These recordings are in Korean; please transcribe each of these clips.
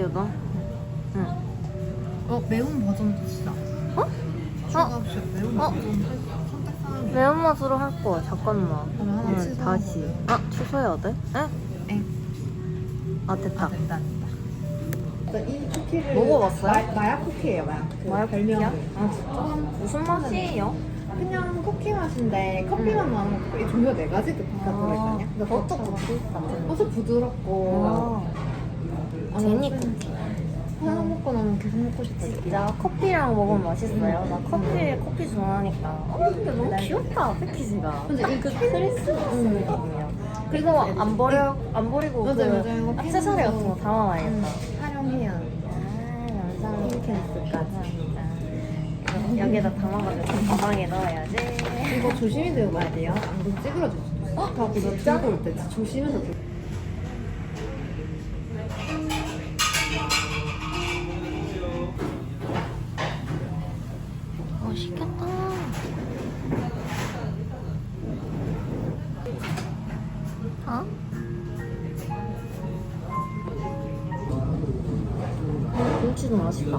우동. 응. 어 매운 버전도 있어. 어? 없이 매운 어? 버전. 매운맛으로 할 거야. 잠깐만. 응, 취소. 다시. 아 취소해야 돼? 에? 엥. 아 됐다. 아 됐다. 이 쿠키를 먹어봤어요? 마, 마약 쿠키예요 마약. 그 마약 별명. 아 진짜? 무슨 맛이에요? 그냥 쿠키 맛인데 커피맛 나는 거. 이 종류가 네 가지 쿠키가 들어있거든요. 근데 버터 쿠키 부드럽고. 아, 아, 제니 무슨- 쿠키. 하나 먹고 나면 계속 먹고 싶어. 진짜 커피랑 먹으면 맛있어요. 나 커피 커피 좋아하니까. 어, 근데 너무 귀엽다 패키지가. 근데 이그 크리스마스 느낌이야. 그리고 안 버려 안 버리고 맞아요, 그 맞아요. 이거 액세서리 같은 거 담아놔야겠다. 응, 활용해야. 아 감사합니다. 핑크색까지. 감사합니다. 여기다 담아가지고 가방에 넣어야지. 이거 조심히 들고 가야 돼요. 안 그러면 찌그러질 수도 있어. 어? 다 그거 들고 올 때 조심해서 들고. 김치도 맛있다.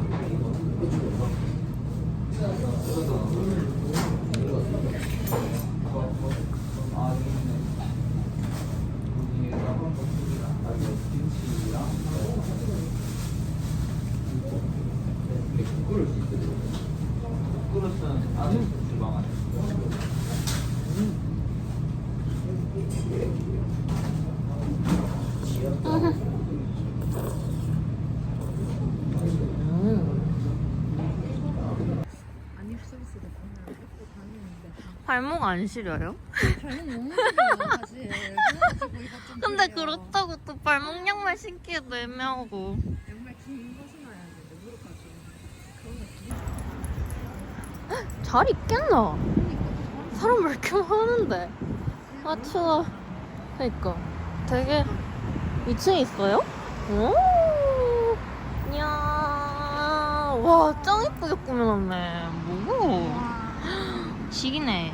음. 안입 서비스가 그냥 입고 다니는데. 발목 안 시려요? 발목 너무 힘들어 사실. 그래가지고 이거 좀. 근데 그래요. 그렇다고 또 발목 양말 신기에도 애매하고. 정말 긴 거 신어야 되는데 무릎까지. 그런 거 잘 있겠나? 사람 왜 이렇게 많은데? 아 추워. 그니까 되게 2층에 있어요? 오, 이야, 와, 짱 이쁘게 꾸며놨네. 뭐고? 지기네.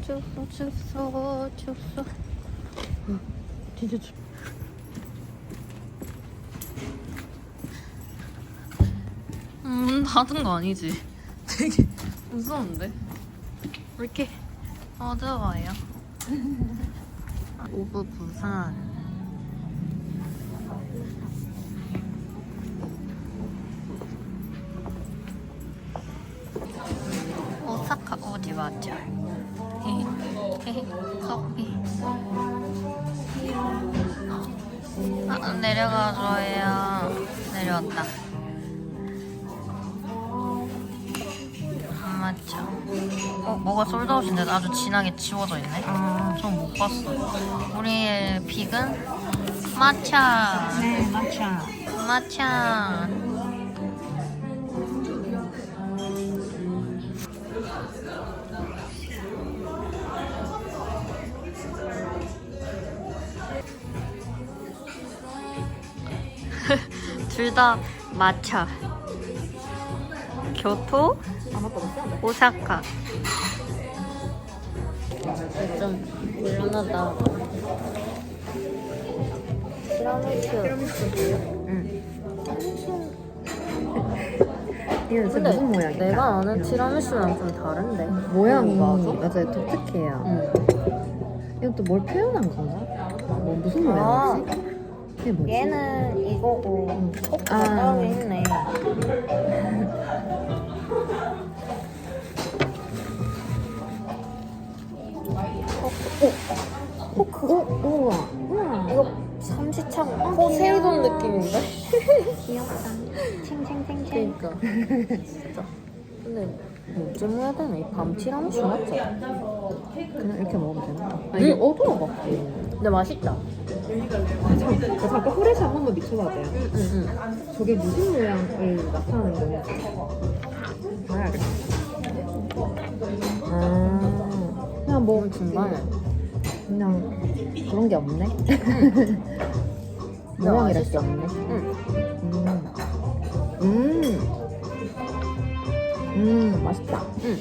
춥소, 춥소, 춥소. 응, 진짜 춥. 음, 문 닫은 거 아니지? 되게 무서운데? 왜 이렇게 어두워요? 오브 부산 왔죠? 커피 아, 내려가줘요 내려왔다 안 맞죠? 어, 뭐가 솔드아웃인데 아주 진하게 지워져 있네? 전못 봤어. 우리의 픽은 마차. 네, 맞아. 마차. 둘 다 마차. 교토. 오사카. 좀 곤란하다. 응. 이게 진짜 근데 무슨 모양이야? 내가 아는 티라미수랑 좀 다른데. 모양이 맞아? 맞아요 독특해요. 응. 이것도 뭘 표현한 건가? 뭐 무슨 아. 모양이지? 얘는 이거고 코크가 아. 따로 있네. 코크. 오, 우와. 우와. 이거 삼시창 포세이돈 느낌인데? 귀엽다. 챙챙챙챙. 그러니까 진짜. 근데 뭐쯤 해야 되나? 이밤 티라미수 맞죠? 그냥 이렇게 먹으면 되나? 아 응. 이게 어두워 갖고. 근데 맛있다. 저, 저 잠깐 후레쉬 한 번만 비춰봐도 돼요? 응 응. 저게 무슨 모양을 나타내는 건지 봐야겠다. 아, 그냥 뭐 중간에. 그냥 그런 게 없네. 모양이랄 게 없네. 응. 음, 음, 음, 맛있다. 응.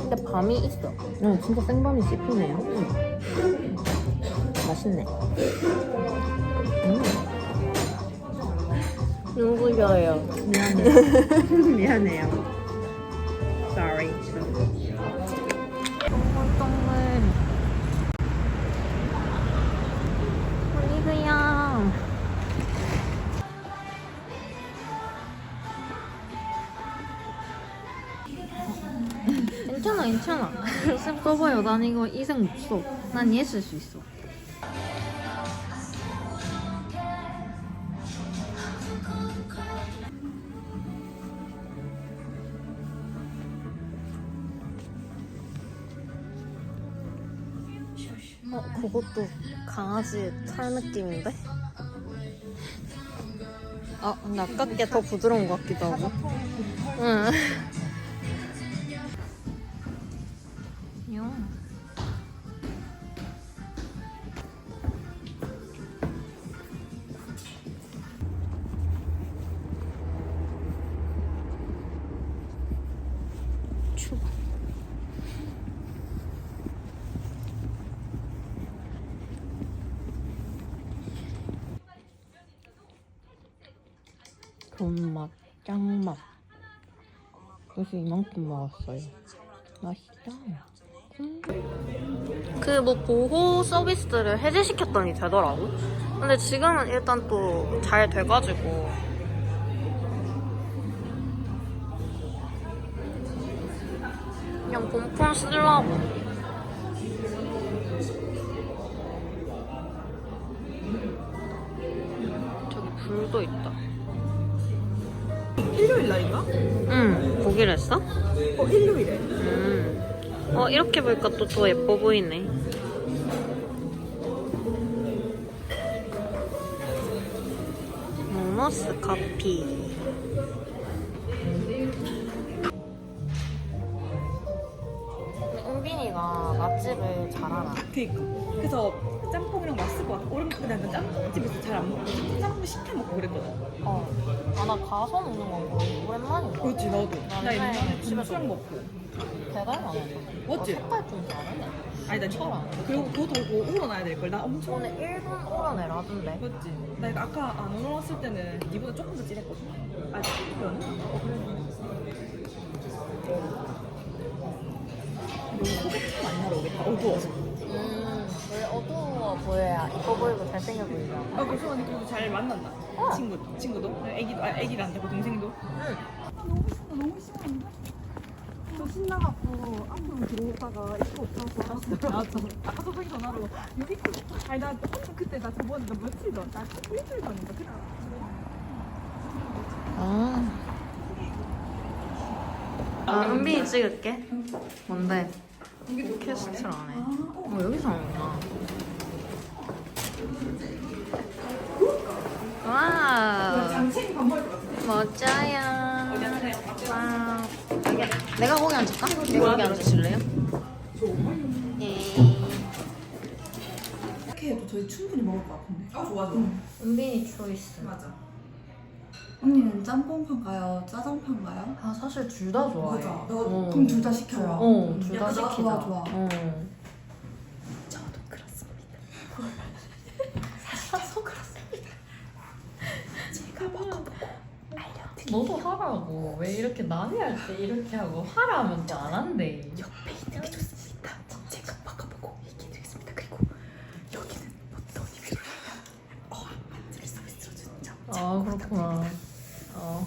근데 밤이 있어. 어, 진짜 생밤이 씹히네요. 음. 맛있다. 맛있네. 눈부셔요. 미안해요. 미안해요. Sorry. 동글동글. 올리브영. 괜찮아, 괜찮아. 쌤 써봐요. 난 이거 이생 못 써. 난얘쓸수 있어. 그것도 강아지 털 느낌인데? 아, 근데 아까 게더 부드러운 것 같기도 하고. 응. 돈맛, 짱맛. 그래서 이만큼 먹었어요. 맛있다. 그뭐 보호 서비스를 해제시켰더니 되더라고. 근데 지금은 일단 또 잘 돼가지고. 그냥 본폰 쓰려고. 저기 불도 있다. 일요일 날인가? 응, 보기로 했어? 어, 일요일에. 음. 어, 이렇게 보니까 또 더 예뻐 보이네. 모노스 커피. 은빈이가 맛집을 잘 알아. 그니까 그래서 짬뽕이랑 맛있을 것 같아 오랜만에 난 짬뽕집에서 잘 안 먹고 짬뽕 시켜 먹고 그랬거든 어. 아, 나 가서 먹는 건 거의 오랜만이야. 그렇지 나도 나 옛날에 집에서 먹고 배달 안 해. 맞지? 색깔 좀 다르네. 아니 나 처럼. 그리고 그거 우러나야 될 걸 나 엄청 오늘 1분 오라내라던데. 맞지? 나 이거 아까 안 우러났을 때는 니보다 조금 더 진했거든 아? 어 그래 여기 소개팅 많이 하러 오겠다 어두워서 음, 왜 어두워 보여야 이뻐 보이고 잘생겨 보이잖아. 아 그래서 언니 그래도 잘 만났나? 친구, 친구도? 애기도, 아 애기도 안 되고 동생도? 저 신나갖고 앞으로 들어오다가 입고 없어서 맞아. 아까 소정이 전화로 여기 아니 나 혼자 그때 나 저번에 나 며칠 전, 나 일주일 전인가 그날 아. 아, 은빈이 찍을게. 뭔데? 캐스트를 안 해. 어, 여기서 하는구나. 와우. 멋져요. 와우. 이게 내가 거기 앉을까? 내가 거기 앉으실래요? 예. 이렇게 해도 저희 충분히 먹을 것 같은데 아 좋아 좋아 은빈이 초이스. 맞아 언니는 짬뽕파인가요? 짜장파인가요? 아 사실 둘 다 좋아해. 맞아. 너 어. 그럼 둘 다 시켜요. 어, 둘다 야, 시키자. 좋아, 좋아. 어. 저도 그렇습니다. 사서 그렇습니다. 제가 먹어보고 알려드릴게요. 너도 하라고. 왜 이렇게 남이 할 때 이렇게 하고 하라 하면 또 안 한대. 옆에 있는 게 좋습니다. 제가 먹어보고 얘기해드리겠습니다. 그리고 여기는 어떤 리뷰를 하면 만들 서비스로 준점. 아 그렇구나. 어.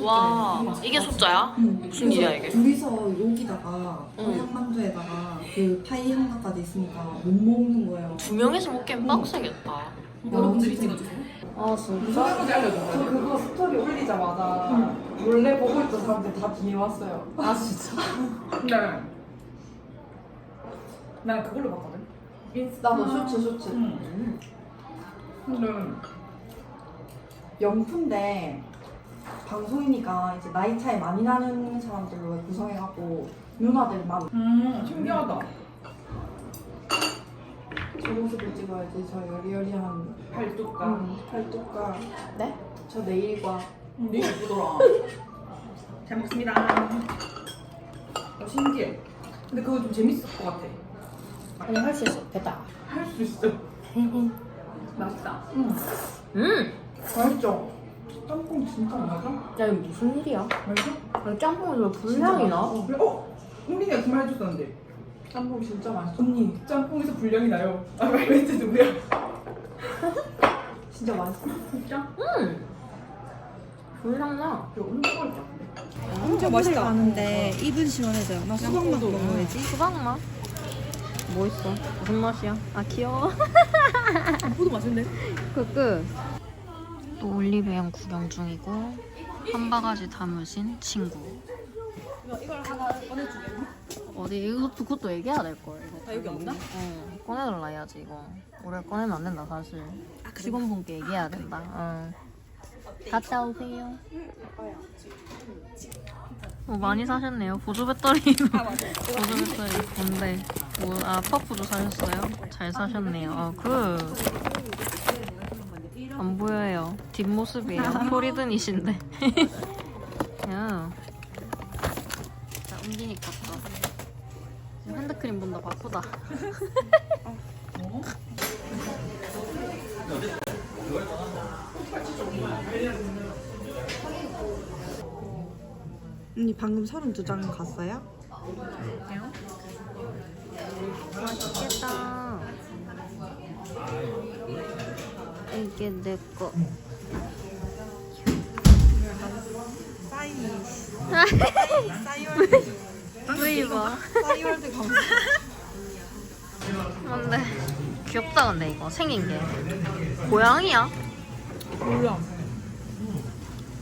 와 이게 숫자야? 무슨 일이야 이게? 둘이서 여기다가 응. 한약만두에다가 그 파이 하나까지 있으니까 못 먹는 거예요. 두 명이서 먹기엔 빡세겠다. 여러분들이 찍어주세요. 아 진짜? 저 그거 스토리 올리자마자 몰래 보고 있던 사람들 다 뒤에 왔어요. 아 진짜? 네. 난 그걸로 봤거든 나도 쇼츠 쇼츠. 응 근데 영프인데 방송이니까 이제 나이 차이 많이 나는 사람들로 구성해갖고 누나들만 음 신기하다 저 모습을 찍어야지 저 여리여리한 팔뚝가 음, 팔뚝과 네? 저 네일과 네 예쁘더라 잘 먹습니다 어, 신기해 근데 그거 좀 재밌을 것 같아 아니 할 수 있어. 됐다. 할 수 있어. 맛있다. 음! 맛있죠? 짬뽕 진짜 맞아? 야 이거 무슨 일이야? 맛있어? 아니 짬뽕에서 불향이 나? 어, 그래? 어? 홍민이가 그 말 해줬었는데. 짬뽕 진짜 맛있어. 언니, 짬뽕에서 불량이 나요. 아, 말 멘트 누구야? 진짜 맛있어. 진짜? 음. 불향 나. 이거 엄청 같은데. 진짜 맛있다. 가는데 입은 시원해져요. 나 수박 맛 먹어야지. 수박 맛? 뭐 있어? 무슨 맛이야? 아 귀여워. 포도 맛있네. 끄끄. 또 올리브영 구경 중이고 한 바가지 담으신 친구. 이걸 하나 꺼내주게. 어디 이것도 그것도 얘기해야 될 걸. 이거. 아, 여기 없나? 어 꺼내달라 해야지 이거. 오래 꺼내면 안 된다 사실. 직원분께 얘기해야 된다. 어. 갔다 오세요. 어, 많이 사셨네요. 보조 배터리. 보조 배터리 뭔데? 뭐, 아 퍼프도 사셨어요? 잘 사셨네요. 어, 그. 안 보여요. 뒷모습이에요. 포리든이신데. 야. 자, 컸어. 핸드크림 본다 바쁘다. 언니 방금 32장 갔어요? 맛있겠다. 이게 내 거. 왜 입어? 싸이월드 가 뭔데? 귀엽다 근데 이거 생긴 게. 고양이야? 몰라.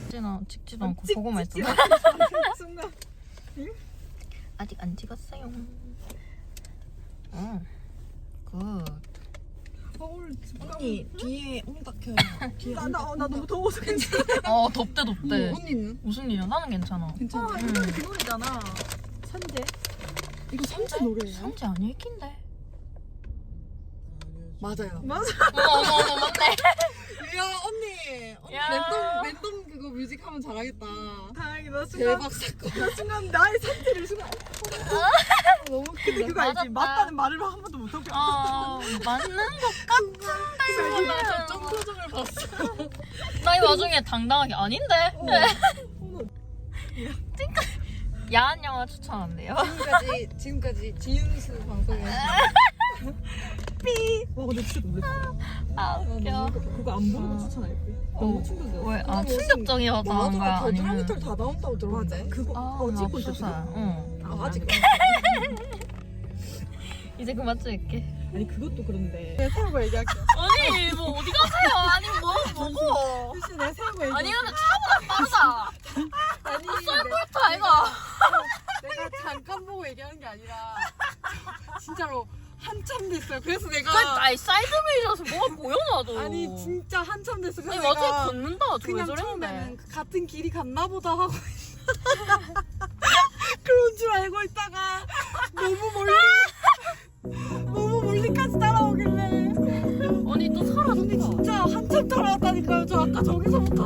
찍지나 찍지도 않고 보고만 있어. 순간. 아직 안 찍었어요. 응. 굿. 서울 언니 뒤에 홈다켜요. 뒤에 나, 나, 나 너무 더워서 괜찮아. 어 덥대 덥대. 언니는? 무슨 일이야? 나는 괜찮아. 괜찮아. 아, 이거는 그 노래잖아. 산재. 이거 산재 노래예요? 산지 아닐 낀데. 맞아요. 맞아. 어머 어머 어머 맞네. 야 언니, 언니 야. 랜덤 랜덤 그거 뮤직 하면 잘하겠다. 다행이다. 순간, 대박 사건. 나 순간 나의 산재를 순간. 너무 근데 그거 알지? 맞았다. 맞다는 말을 한 번도 못 하고. 어 맞는 것 같은데. 나 저점 표정을 봤어. 나이 와중에 당당하게 아닌데. 야한 영화 추천한대요. 지금까지 지금까지 지윤수 방송 에와 근데 진짜 놀랬어. 아 웃겨. 그거 안 보는 거 추천할게. 너무 충격이야. 왜? 아 충격적이었다는 거야? 아니면? 겨드랑이털 다 나온다고 들었는데. 그거 아, 어, 나 찍고 있어 없어서. 지금. 응. 아, 아직 이제 그만 찍을게. 아니 그것도 그런데. 내가 세우고 얘기할게요. 아니 뭐 어디 가세요? 아니 뭐 뭐고? 혹시 내가 세우고 얘기. 아니 근데 차보다 빠르다. 아니 썰부터 아이가. 내가 잠깐 보고 얘기하는 게 아니라 진짜로 한참 됐어요. 그래서 내가 그 아니 사이드 미러서 뭐가 보여 나도. 아니 진짜 한참 됐어. 아니 그래서 어떻게 내가 걷는다. 그냥 저랬는데? 처음에는 그 같은 길이 갔나 보다 하고 그런 줄 알고 있다가 너무 멀리 너무 멀리까지 따라오길래 아니 또 사라졌다. 진짜 한참 따라왔다니까요. 저 아까 저기서부터